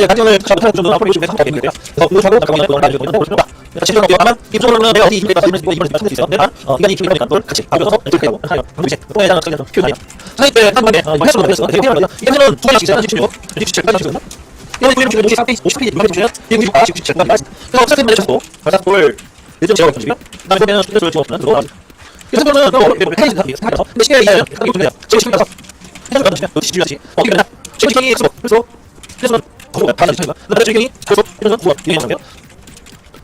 공부를 하면 잘못하는 분은 앞으로 요즘에 상관이 있는데요. 그래서 공부하고 잠깐만 그걸 가지고 있는 거죠. 내가 진짜 없고 다만 이쪽으로는 내가 어디 힘을 내가 이런 이런 이런 있어. 내가 어 이간이 힘을 내니까 널 같이 가져서 이렇게 하고 하요. 그리고 이제 또 해당 좀 표현해요. 사실 때한 번에 어 해서 해서 되게 필요하거든요. 이거는 두 가지 있어요. 지금 67까지 지금. 이거 이거 지금 53페이지 50페이지 이거 주시면 이거 60 67까지. 그래서 어쨌든 말해서 가사 볼 예전 제가 보시면 그다음에 보면 스트레스를 주었으면 들어가. 그래서 그러면 또 페이지 다 있어요. 근데 시계에 이제 가격 좀 해요. 지금 시간 가서 해서 가는 시간 어디 지주야지. 어디 가냐? 지금 시간이 그래서 그래서 그래서 거기가 다 나니까. 근데 지금 그래서 그래서 구워 이게 거예요.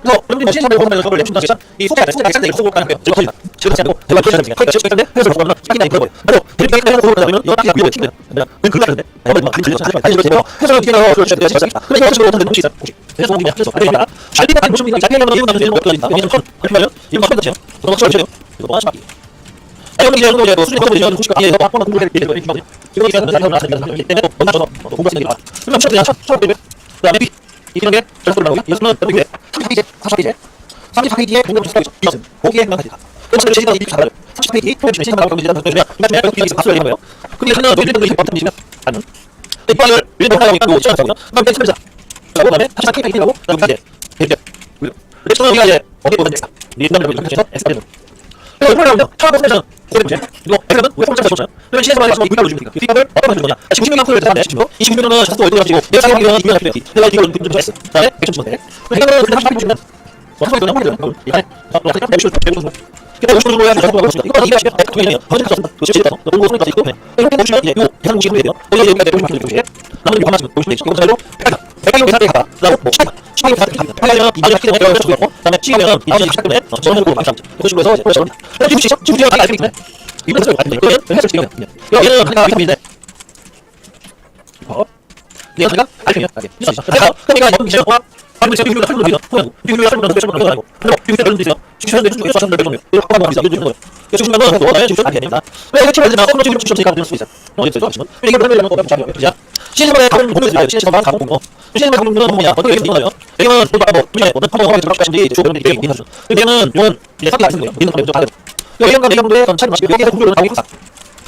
그래서 여러분들이 뭐 시행착오를 보면 저걸 내준다 시간 이 소개할 때 소개할 때 이거 가는 거예요. 제가 터진다. 지금 하지 않고 대박 터지는 거예요. 지금 때문에 해서 보면 딱이나 이거 버려. 바로 이렇게 해서 보면 그러면 이거 딱이 위에 튕겨요. 그냥 그거 같은데. 한번 막 그림 들려서 아니 이거 되면 해서 이렇게 해서 그걸 제가 제가 근데 이거 지금 어떤 혹시 있어? 혹시 그래서 공이냐? 그래서 아니 그냥 잘 되면 무슨 일이 잘 되면 이거 나면 이거 어떻게 된다. 이거 좀 그러면 이거 막 끝이에요. 그거 막 쳐주세요. 이거 뭐 하지 말기. 아니 여기 이제 이거 이제 수준이 이제 혹시 아예 이거 한번 공부해 이렇게 이렇게 이거 이거 이제 나서 나서 나서 때문에 또 먼저 저 공부하시는 게 나아. 그럼 첫 그냥 첫 첫. 그다음에 B 이런 게 전략으로 나오고요. 이것은 여기 30페이지, 40페이지, 34페이지에 공부 좀 이것은 거기에만 가지다. 그래서 시간 이렇게 잡아요. 30페이지 표현 중에 시간 나오고 이제 나서 이제 여기 여기서 박수를 내는 거예요. 근데 저는 너희들 분들이 버튼 누르시면 안 돼. 이빨을 일본 하니까 뭐 잡고요. 그다음에 펜스 그다음에 사실상 K 타이틀하고 여기 이제 대립자 근데 저는 우리가 이제 어디 보면 이제 리듬을 이렇게 해서 S대는 그래서 얼마나 나오냐 처음에 보면은 고대 문제. 그리고 백그램은 왜 홈점 잡혔어요. 그러면 시에서 말해서 이걸 로지고 그러니까. 힙합을 어떤 방식으로 거냐? 16명 코드를 대단데 지금 26명은 자스도 월드가 지고 내가 사용하기 전에 2명 잡혔지. 내가 이걸 좀 했어 그다음에 100점 주면 돼. 그럼 해결은 근데 38점 주면 뭐 한번 그냥 한 시간 빼면 되면 좋을 여기 여기가 내가 50점 주시게. 나머지 이거 하나씩 보시면 되죠. 이거 잘로 백하다. 백하면 계산이 가다. 그다음에 뭐 10. 10이 가다. 백하면 이번에 학기 때문에 내가 적었고 그다음에 10이면 이번에 시작 때문에 저는 보고 맞죠. 그런 식으로 해서 이제 저는 지금 시작 지금 제가 다 알고 있네. 이거 해서 아닌데 이거 해서 지금 이거 얘는 하나가 비타민인데 어? 얘가 제가 알겠냐? 알겠. 내가 그러니까 이거 미션 와. 아니 제가 비밀로 할로 믿어. 호영. 비밀로 할로 믿어. 비밀로 할로 믿어. 비밀로 할로 믿어. 지금 현재 중에 저한테 배송해. 이거 믿어. 이거 주는 거예요. 이거 주는 거는 너 나의 지금 안 됩니다. 왜 이거 치면 되나? 지금 지금 제가 수 있어. 어, 이거 좀 이게 그러면 뭐좀 자. 시즌에 가면 보면 돼요. 시즌에 가면 가고 뭐. 시즌에 가면 보면 뭐냐? 어떻게 이렇게 있나요? 이거는 뭐 뭐, 그냥 어떤 한번 하면 들어갈 것인지 주변에 이게 있는 거죠. 이거는 이건 이제 사기 안 쓰는 거예요. 이런 거좀 돼. 이거 이런 거 내가 보는데 차리 마시고 여기에서 공부를 하고 있어.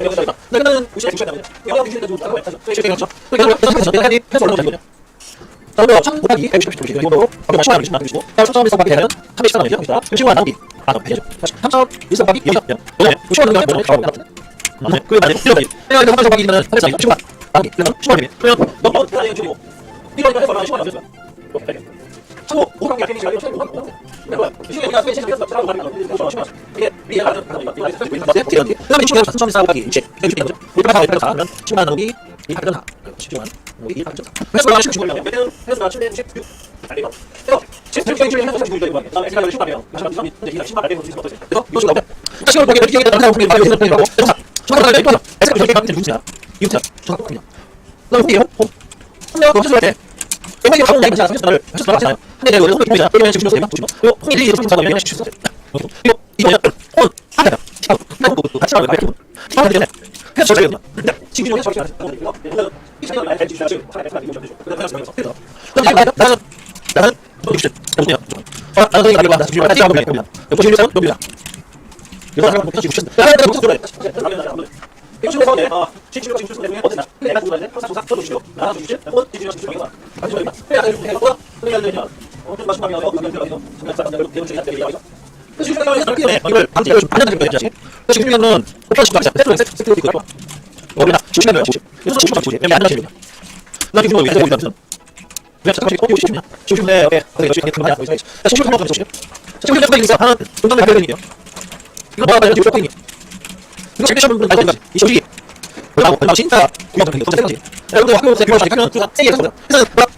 여기다 끝나는 50에 90에 나오거든요. 영역 기준에 가지고 작업을 해야죠. 그래서 그렇죠. 그래서 계산해서 내가 해야지 해서 올라오는 거거든요. 그러면 1000 곱하기 120 150 이런 거로 그러면 10만 원이 지나는 것이고 따라서 처음에 곱하기 되면 314만 원이죠. 그러니까 15만 나오기. 아, 그럼 해야죠. 3천 1서 곱하기 0이요. 그러면 50만 원 되면 들어가고 같은데. 맞네. 그게 맞네. 이거 맞네. 내가 이거 3천 곱하기 되면 314만 원. 15만 나오기. 그러면 10만 원이 그러면 너무 편하게 주고 이거니까 해서 15만 원 되죠. 오케이. 1500개 괜히 제가 최고 한 이게 내가 수행 시작해서 잘하고 가는 거. 그래서 심어. 이게 미래가 가는 거. 이거 이제 보이는 거. 그다음에 20개 삼천 사업하기. 이제 이렇게 되는 거죠. 우리가 다 이렇게 하면 10만 원이 이 가격 다. 10만 원이 이 가격 다. 그래서 나 지금 보면 얘는 그래서 나 최대 66. 잘 돼요. 그래서 지금 지금 지금 해서 지금 이거 이거. 그다음에 시간을 추가해요. 잠깐 잠깐 이제 이거 10만 원에 보시면 어떠세요? 그래서 이거 지금 나오죠. 시간을 보게 되게 나타나는 거예요. 바로 해서 보내고. 정상. 정상 이거. 에스크 저기 가면 되는 거야. 이거 정확합니다. 나 이거. 내가 검색할 때 좀 반영된 거예요 자식 그래서 지금 이거는 어떤 식으로 하자 세트로 세트 세트로 이거 좋아 우리나 조심해요 조심 그래서 조심만 조심 왜냐면 안 하시는 거야 나 지금 왜 보이다 무슨 왜 잠깐만 어디 오시냐 조심해 오케이 거기 조심 이렇게 그만이야 거기서 조심 한번 조심 지금 이렇게 있어 하나 동동네 발견이요 이거 뭐가 발견이 조심이 이거 제일 처음 알고 있는 이 소식이 그리고 얼마 진짜 구경 좀 되게 생각지 여러분들 학교 때 교육을 하면 그가 세게 했어 그래서 막 거기 와라 와라 또 옆에 가서 내가 가서 환경에 사실 사 그알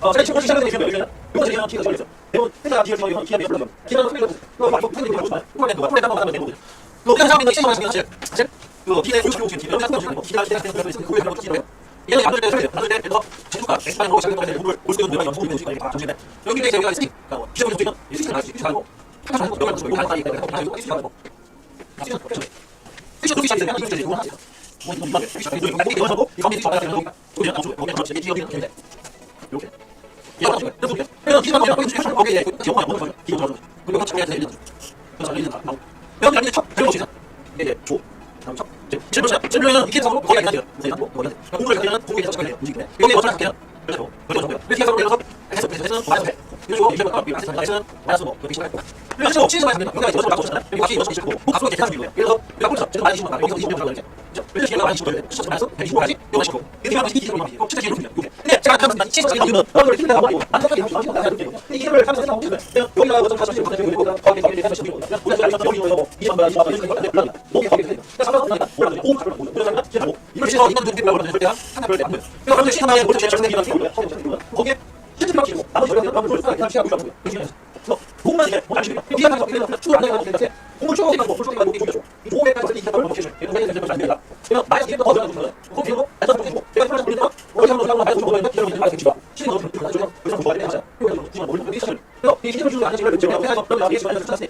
어, 제가 지금 시작을 되시면 여기는 이거 제가 키가 걸렸어. 대본 회사가 기획 기획 기획 기획 기획 기획 그거 말고 팬들이. 그거 내가 그거 내가 하면 되는 거지. 그 그냥 사람이 시험 하시면 사실 사실 그 기대 교육 교육 지금 이런 거 기대 기대 기대 기대 그거 하는 거 기대요. 얘는 양들 때 양들 때 그래서 제주가 엑스파이어 시작을 하는데 물을 올 수도 있는 연구 시간이 다 정신에 여기 이제 여기가 있으니까 기존 교육은 이 시스템 있고 하나 하고 여기 여기 하나 있고 하나 있고 시스템 하고 시스템 그렇죠. 시스템 그렇게 시작되면 이거 이제. 뭐 거니까 가지고 그래서 그래서 여 이렇게 해서 서 잠깐 움직이네. 여기 어떻게 할게요 그래서 그래서 해서 해 그리고 이제 뭐 마이너스 마이너스 마이너스 뭐 여기 시작 그래서 지금 치즈 마이너스 여기가 이제 나고 있잖아 여기 같이 여섯 개 있고 가수가 이렇게 하는 거예요 그래서 내가 보자 지금 마이너스 20만 여기서 20만 원 이렇게 그래서 지금 마이너스 20만 원 마이너스 125까지 여기 15 이렇게 하면 이게 20만 원이고 진짜 기록이야 이게 근데 제가 하면 난 치즈 마이너스 여러분들 힘내 가지고 안 되게 하면 안 되게 이 기록을 하면서 해서 오시면 여기가 어떤 가수 지금 받는 거고 거기 거기 해서 지금 우리가 여기 뭐 20만 원 20만 원 이렇게 하는데 몰라 너무 거기 그래서 그러니까. 그러니까 여러분들 시간에 모두 제일 정리하는 게 거기에 실제 막히고 나머지 여러분들 여러분들 그냥 시간 보시면 돼요. 그래서 공만 이제 뭐 잠시 뒤에 가서 그냥 추가 안 해가지고 되는데 공을 추가 해가지고 볼 추가 해가지고 이쪽에 이 조개까지 어떻게 이렇게 넘어가시죠. 이런 거 해서 안 됩니다. 그러면 마이너스 기회도 더 들어가는 거예요. 그거 기회도 안전 좀 해주고 제가 설명을 드리면 어디 한번 하고 먹어야 기회로 마이너스 기회가 시간 넣어서 좀 나중에 여기서 좀 먹어야 되잖아요. 그래서 그냥 뭘 먹는 게 있어요. 그래서 이 시간 주는 거 아니지. 그래서 해서 그러면 예수 마이너스 플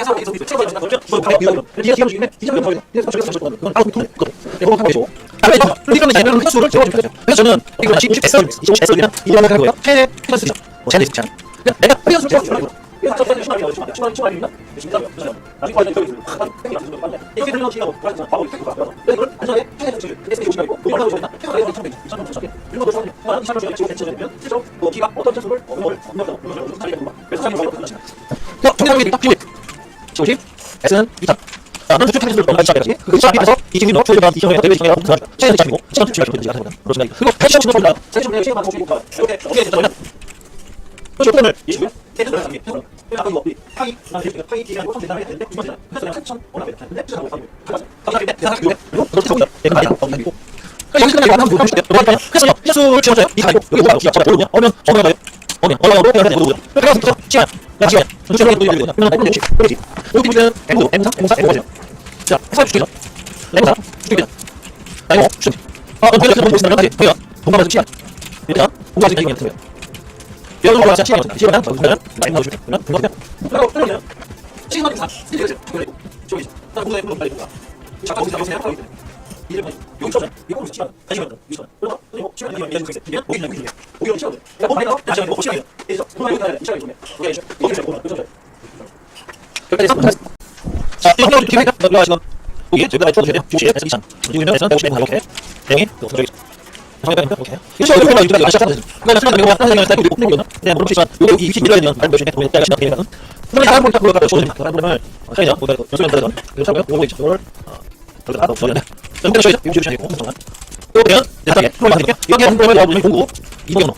해서 계속 채워서 그러니까 내가 90, S는 2차. 나는 수출 타겟을 넘어 2차 해가지고 그 2차 앞에서 이 진입 넣어 조회가 2차 해야 되고 2차 해야 되고 최대한 2차이고 최대한 출발 정도지 그렇습니다. 그리고 8차 진입 소리다. 세션 내에 시간 많고 오고 이렇게 어떻게 해야 되냐? 그렇죠. 그러면 20분 세션 들어가기. 아까 이거 파이 파이 기간 3 대단하게 되는데 그래서 8천 원하게 근데 시간 못 하고 갑자기 대단하게 되고 그렇게 하고 내가 말하고 없는 거. 여기서 그냥 이거 하면 뭐 하면 그래서요. 필수 지원자요. 이 가지고 여기 오가 없지. 어쩌면 어면 어면 가요. 어면 해야 되는 거고요. 그래서 부터 시간. 나 시간. 누처럼 이거 이거 이거. 그러면 어떻게 그렇지. 여기 보면 M M3 M4 M5죠. 자, 해서 주시죠. M4 주시죠. 나 이거 주시. 아, 그럼 그래서 보시면 다시 저희가 동감하는 시간. 일단 공부하시는 얘기가 있어요. 여러분 공부하시는 시간 시간은 그러면 많이 넣어주세요. 그러면 그냥 그리고 그러면 시간만 다 이렇게 해서 그리고 저기 나 공부해 공부 빨리 공부. 잠깐 거기서 보세요. 하고 있어요. 이름은 용서자 이거 시간 시간 시간 그래서 그리고 시간 이거 이거 이거 이거 이거 이거 이거 시간 야 뭐, 많이 나와 야 시간 뭐 시간 이거 그만 이거 시간 좀 해. 오케이 오케이 오케이 여기까지 해서 자 이거 이렇게 해서 여기 하시고 여기 저기다 쳐주셔야 돼요 주시에 해서 이상 여기는 해서 50분 이렇게 내용이 또 저기 상대방입니다 오케이 이거 이거 이거 이거 시작하면 되죠 그러면 시간 이거 하나 생각을 딱 이거 는 그냥 물어보시지만 여기 20 밀어야 되는 발표 중에 보면 딱 시간 되면 그러면 다음 번딱 그거가 주어집니다 다음 번을 차이냐 보다 연습을 이거 차고요 요거 있죠 이거를 그래서 하나 없어야 돼 주셔야 되고 잠깐 이거 그냥 내다게 프로그램 드릴게요 여기 여러분이 공부 이번호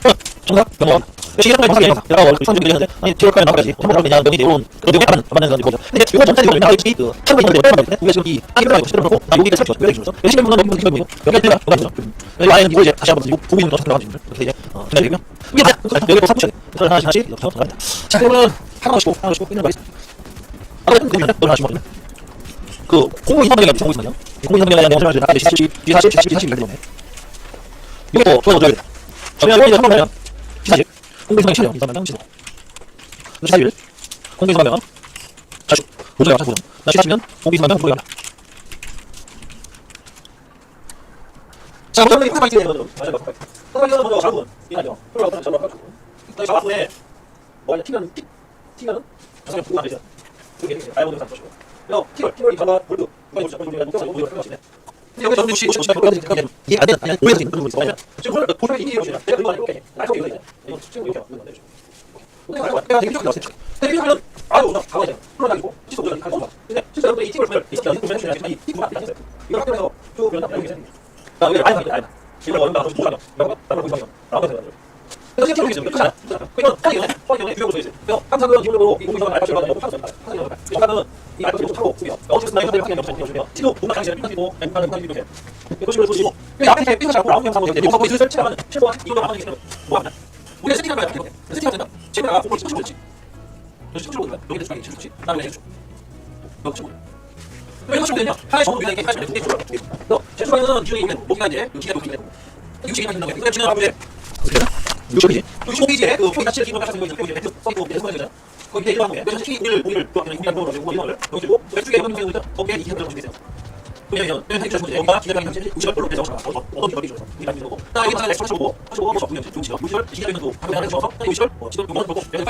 정답 병원 시간 동안 방송에 내가 원래 선생님들이 하는데 아니 지역까지 나가야지 한번 그냥 명이 내려온 그 내용에 하는 맞는 사람이 거죠 근데 이거 전체 이거 내가 이 참고 있는데 왜 말인데 우리가 지금 이 하기로 하고 시도를 하고 나 여기가 살짝 왜 이러죠 열심히 보면 너무 보이고 여기 내가 뭐가 있죠 여기 와인은 이거 이제 다시 한번 이거 보고 있는 거 들어가면 이렇게 이제 어 그냥 얘기면 이게 다 여기 또 사무실 그래서 하나씩 하나씩 이렇게 들어갑니다 자 그러면 하나 하시고 하나 하시고 끝내는 거 있습니다 아 그래 그러면 또 하시고 그 공무 이상병이 공무 이상병 공무 이상병에 대한 내용 설명을 드리면 아까 뒤 40, 뒤 40, 뒤 40, 뒤40 이렇게 이게 또 좋아요 좋아요 여기 이제 한번 뒤40 공무 이상병 시죠 이상병 시죠 41 공무 이상병 자주 보조요 자주 보조 나 40면 공무 이상병 보조요 자, 먼저 이렇게 파이팅 먼저 맞아요. 파이팅 먼저 잡은 이나요. 그러고 저는 저는 하고. 나 잡았네. 뭐 티는 티 티는 저는 보고 안 되죠. 그게 아이언을 잡고 싶 고. 야, 티를 티를 잡아 볼도 이거 보자. 이거 우리가 녹색 이거 여기 저는 혹시 혹시 그거 가지고 이게 안 돼. 아니, 오해서 있는 부분이 있어. 지금 보면 보면 이게 이거 내가 그거 이렇게. 나 이거 이거 이거 지금 이렇게 하면 안 되죠. 내가 되게 좋게 나왔어. 되게 좋으면 아유, 나 가야 돼. 그러가지고 지속 도전이 가는 거야. 근데 진짜 여러분이 이 팀을 보면 이 팀을 보면 이 팀을 안 돼. 이거 학교에서 쭉 그런다 이렇게 생각해. 나 여기 아예 아예 이거 얼마 더 주잖아. 내가 나를 보고 있어. 나도 그래. 그래서 이렇게 이렇게 그렇잖아. 그러면 하기 전에 하기 전에 유형을 써있어. 그래서 항상 그런 기본적으로 이 공부가 알고 싶어서 너무 하죠. 하죠. 약간은 이좀 타고 쓰요. 어떻게 쓰나 이거 하기 없어. 주면 티도 뭔가 당신을 피하고 엠파는 하기 이렇게. 그것을 보시고 그 앞에 이렇게 삐져 잡고 나오는 영상도 이제 녹화하고 슬슬 칠하면 실버 이거 하는 게뭐 하냐. 우리 세팅하는 거야. 세팅하면 된다. 제가 공부를 치고 있지. 너 치고 있는 거야. 너희들 중에 치고 있지. 나는 왜 치고. 너 치고. 왜 이거 치면 되냐? 하나의 정보 우리가 이렇게 하시면 돼. 너 제주도에는 기존에 있는 모기가 이제 그 기가 녹이게 되고 육식이 만든다고 해. 그다음 지난 아버지 육식이지? 육식이지. 그 포기 자체를 기본 같은 거 이제 포기 매트 써있고 매트 써있잖아. 거기 이제 일반 거야. 그래서 우리를 우리를 좋아하는 우리한 거로 가지고 이거를 여기고 왼쪽에 이런 경우는 거기에 이게 들어가지고 있어요. 쳐보고 하시고 뭐 가지고 거에서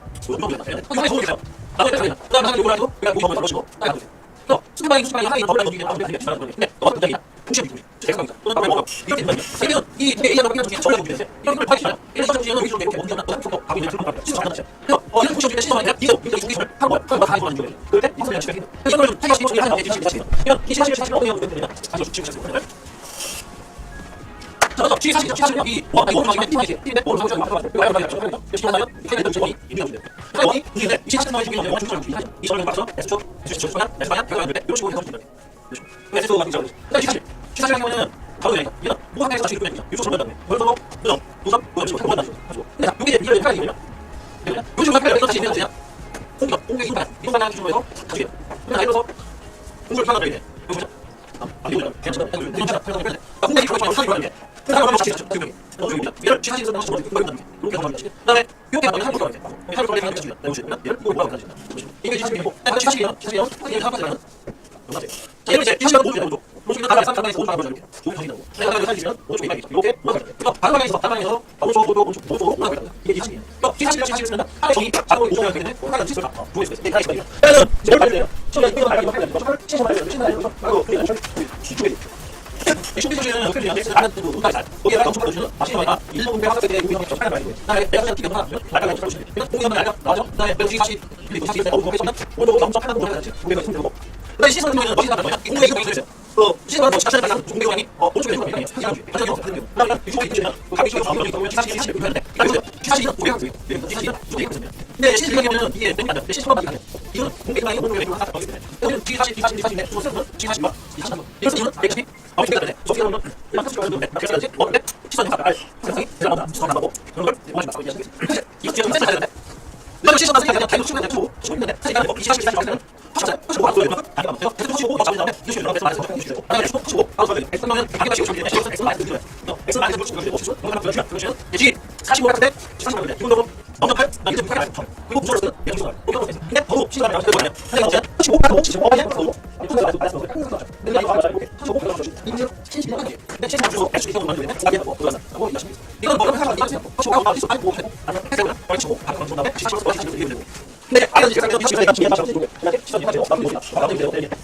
이런 거 이상하게 좋은 게 있어요. 나도 이렇게 그냥 그다음에 하는 요구를 하고 그냥 요구 한번 걸어주고 딱 하고 너 수평방이 수평방이 하나의 더블 넘기게 하면 되게 중요한 건데 근데 너가 굉장히 풍시이 우리 제각각이다. 또는 밥을 먹어. 이렇게 된다 세계는 이 되게 A하고 B하고 중에 정리하고 있는데 이런 걸 파기잖아요 이런 서정 중에는 위주로 이렇게 옮겨놨 또 한쪽 가고 있는 그런 거야. 시선 장난이야. 그래서 어 이런 풍시 중에 시선 아니라 이거 이거 이거 한 거야. 그걸 다 해주는 중에 그럴 때 이거 그냥 집에 있는 이런 걸좀 하나 이렇게 시선 시선 이런 이 시선 시선 어떤 경우는 되냐. 아주 지금 시선 자, 그래서 지금 사실 사실 이 뭐, 이거 지금 팀이 이렇게 팀인데 뭘 하고 있는 거야? 이거 나면 좀 열심히 하면 이렇게 되는 점이 있는 거죠. 그래서 이 문제인데 이 시스템 중에 영화 중점 중에 이 전령 봐서 S초, S초, S초냐, S방향, 결과가 있는데 이런 식으로 해서 주면 돼. 그 S초가 굉장히 어렵지. 근데 사실 시사실 같은 경우는 바로 얘기야. 얘는 무항에서 다시 이렇게 되는 거야. 유초 전면 그래서 뭐 그죠? 도점, 도점, 도점, 도점, 도점. 근데 자, 이게 이걸 헷갈리게 되면 요즘 경우는 어떻게 되냐? 공격, 공격 이동 이동 방향 기준으로 다시. 그러니까 예를 들어서 공격을 해야 돼. 이거 보자. 아, 이거 괜찮아. 괜찮아. 공격이 이거 지금 뭐 이렇게 이렇게 하는 거지. 이렇게 이게 그냥 이쪽에 이 쇼핑몰에는 어떻게 되냐? 나는 또 누가 잘 거기에 나가 엄청 보여주는 맛있는 거니까 일본 공개 학생 때 우리 형이 좀 하는 말이고 나의 내가 그냥 티가 하나 나가 그냥 좀 그냥 공개하면 나가 나죠? 나의 매우 사실 그리고 사실 내가 공개 쳤나? 오늘 엄청 하는 거 해야지 공개가 있으면 되고 근데 시선 같은 경우는 멋있는 거야 공개 이거 있어요 그 시선 뭐 자체를 가장 공개 관이 어 오른쪽에 있는 하지 않지 하지 않지 그다음에 이쪽에 있으면 각이 쪽에 가면 이거 기사시 기사시 이렇게 하는데 그래서 기사시는 공개 학생 기사시 이쪽에 있거든요 근데 시선 같은 경우는 이게 내면 안돼 시선만 받는 이거는 공개가 이거 공개가 이거 하나 거기 때문에 여기는 기사시 기사시 기사시인데 또 쓰는 기사시 뭐 기사시 뭐 이거 쓰는 백시 아무 생각 안 해. 소피가 보면 이만 사실 가는데 막 그랬지. 어 근데 시선이 다 알. 세상이. 시선 안 하고 그런 걸 뭐지 막 이야기. 이거 지금 센스 하는데. 이거 시선 하는 그냥 계속 치면 되고 치고 있는데 사실 이거 이시 사실 사실 엑스 자기가 치고 치고 치고 엑스 많이 들어요. 엑스 들고 치고 치고 치고 그거 하나 그러시면 그러시면 예지 45 같은데 45 같은데 기본적으로 넘는 팔, 나 이제 팔 알. 그리고 무조건 내가 무조건 이거 하면 돼. 근데 더도 시선 나올 때 뭐냐? 내가 어제 45 하고 75 하고 그거 이거 말해서 말해서 내가 이거 말해서 이렇게 45 하고 이제 75 하고 근데 75 주고 액수 기억을 만들면 나게 하고 그거 하고 이거 이건 뭐 하나 이거 45 하고 있어. 아니 뭐 해. 아니 해서 거의 75 하고 그런 다음에 75 하고 75 이거 되고. 근데 아니 이제 제가 75 내가 지금 맞춰서 이거 그냥 시선이 맞죠. 나도 이거 나도 이거 되게. 그런 거라도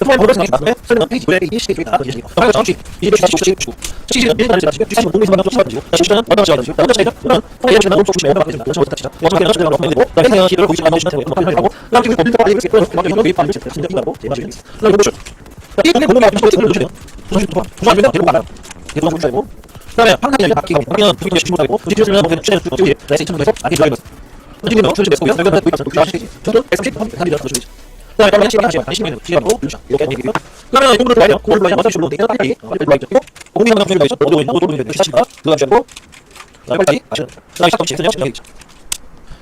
The foreign borders of the nation, certain of the way he states with the nation. The foreign country, he is just to 시시는 일반 나라 지역 주사님 동네 사람 같이 가지고 시시는 어떤 지역 가지고 어떤 사이다 그런 포함이 되는 엄청 중요한 거거든요. 그래서 어떻게 하시죠? 어떻게 하시죠? 그럼 되고 나 그냥 시를 보시면 안 되시는 거예요. 그럼 하고 나 지금 고민도 빨리 그렇게 그럼 이거 왜 빨리 진짜 이거라고 제가 지금 나 이거 보셔. 이 동네 공부가 좀 어떻게 되는 거예요? 무슨 무슨 아니면 되고 말아요. 계속 공부 되고 그다음에 항상 바뀌고 그냥 부기 신문 되고 뒤집으면 뭐 최대 수준 뒤에 레슨 청소해서 아기 좋아요. 어디면 출시 됐고 그러면 그 저도 에스케이프 한번 하는 줄 알고 그러면 시간 하시면 시간에 시간으로 누르셔. 이렇게 되고요. 그러면 공부를 좋아요. 공부를 좋아요. 어떤 식으로 되게 빨리 빨리 빨리 있고 공부 하나 공부가 있죠. 어디로 있나 어디로 있는지 시작합니다. 그거 하시고 그다음에 빨리 하시는. 그다음에 시작 시작하면 시작이 있죠.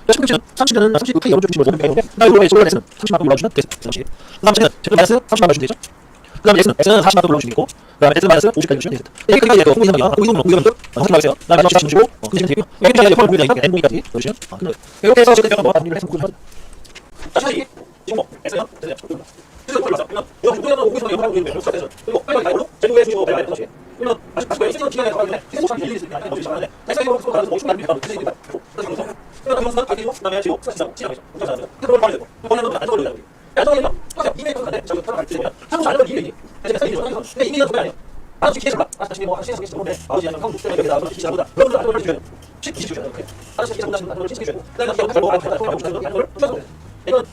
자, 30은 30은 39K 여러 주시면 되는 거예요. 나 이거 솔로 레슨 30만 원 올려주면 되죠. 30. 그다음 X는 제로 마이너스 30만 원 주시면 되죠. 그다음에 X는 X는 40만 원 올려주시면 되고 그다음에 S 마이너스 50까지 주시면 되죠. 이게 공부 이상이야. 공부 이상 공부 이상 하지 마세요. 그다음에 S 주시고 어, 그지면 되고요. 이게 제가 펄 공부가 있으니까 N 공부까지 넣으시면 아, 끝나요. 이렇게 해서 지금 뭐 단위를 해서 공부를 하죠. 자, 시작이 뭐 X야? 됐어요. 그래서 펄 맞아. 그러면 이거 공부하는 공부 이상 영상 보이는 거 됐어. 그리고 빨리 빨리 걸로 제주도에 주시고 빨리 빨리 다시. 그러면 아직 아직 X는 기간에 가면 돼. X 시간 일일이 있으니까 너무 시간에. X 이거 가서 뭐 50만 원 비싸면 그래서 그래서 그러면 영상 아기고 그다음에 지금 사실상 시작이죠. 시작하죠. 그걸 말해도 이번에는 안 적어도 돼요. 안 적어도 돼요. 이메일 통화인데 저기 통화 갈지 뭐야. 한국 안 하면 이메일이. 그래서 메시지 줘. 근데 이메일은 그게 아니에요. 아, 지금 계속 봐. 아, 지금 뭐 시에서 계속 보는데 아버지 아니면 한국 때문에 여기 나와서 시작 보다. 그런 걸 알고 주셔야 10, 20 주셔야 돼요. 아저씨 계속 하는 걸 10, 20 주셔야 돼요. 그다음에 기억 잘 되는 걸 주셔야 돼요. 이건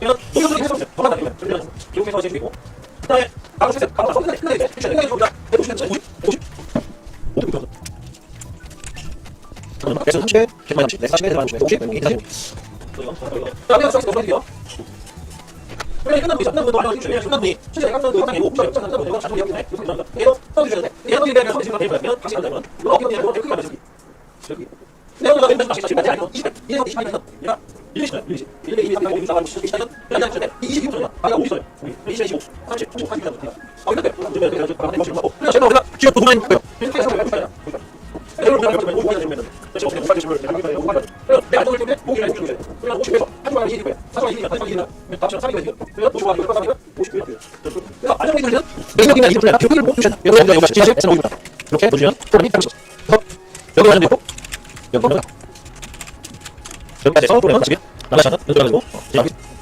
볼까요? 내가 우리가 해보면 5분 되면 제가 어떻게 공부할 줄을 내가 이거 공부할 줄. 내가 안동을 때문에 공기를 해주는 거예요. 그래서 50에서 한 주만 20일 거예요. 4주만 20일, 4주만 20일. 답시면 3일 거예요. 그래서 50만 이거 빠지면 50일 거예요. 그래서 안정이 되면 매력이나 이게 풀려야 교육을 못 주셔야 돼요. 여기 여기 지하실 S는 5입니다. 이렇게 보시면. 여기 완전 되고 여기 여기까지 해서 프로